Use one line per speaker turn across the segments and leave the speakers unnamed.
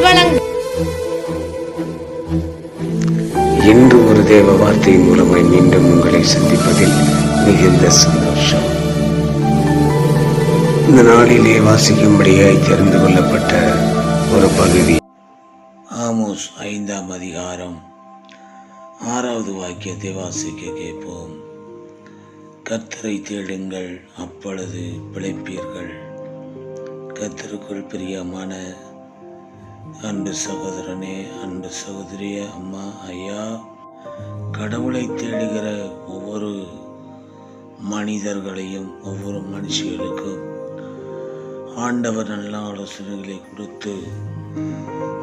வழங்கும்
இன்று ஒரு தேவ வார்த்தை மூலமாய் மீண்டும் உங்களை சந்திப்பதில் மிகுந்த சந்தோஷம். இந்த நாளிலே வாசிக்கும்படியாய் தெரிந்து கொள்ளப்பட்ட ஒரு பகுதி. ஆமோஸ் ஐந்தாம் அதிகாரம். ஆறாவது வாக்கியத்தை வாசிக்க கேட்போம். கர்த்தரை தேடுங்கள் அப்பொழுது பிழைப்பீர்கள். கத்திற்குள் பிரியமான அன்பு சகோதரனே அன்பு சகோதரிய அம்மா ஐயா கடவுளை தேடுகிற ஒவ்வொரு மனிதர்களையும் ஒவ்வொரு மனுஷிகளுக்கும் ஆண்டவர் நல்ல ஆலோசனைகளை கொடுத்து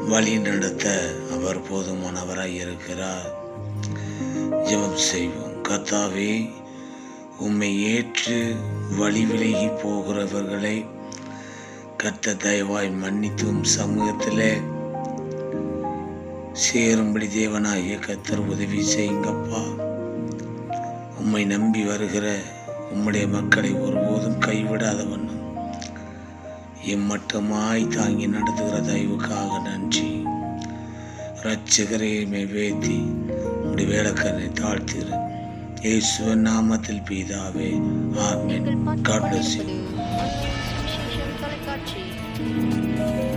வழி நடத்த அவர் போதுமானவராய் இருக்கிறார். ஜெபம் செய்வோம். கத்தாவே உம்மை ஏற்று வழி விலகி போகிறவர்களை கத்த தயவாய் மன்னித்தும் சமூகத்தில் சேரும்படி தேவனாகிய கத்தர் உதவி செய்யுங்கப்பா. உம்மை நம்பி வருகிற உம்முடைய மக்களை ஒருபோதும் கைவிடாத வண்ணம் தாங்கி நடத்துகிற தயவுக்காக நன்றி. ரட்சகரையுமே வேத்தி உடைய வேலைக்காரனை தாழ்த்துகிறேன் இயேசுவின் நாமத்தில் பீதாவே ஆமேன். God bless you
你？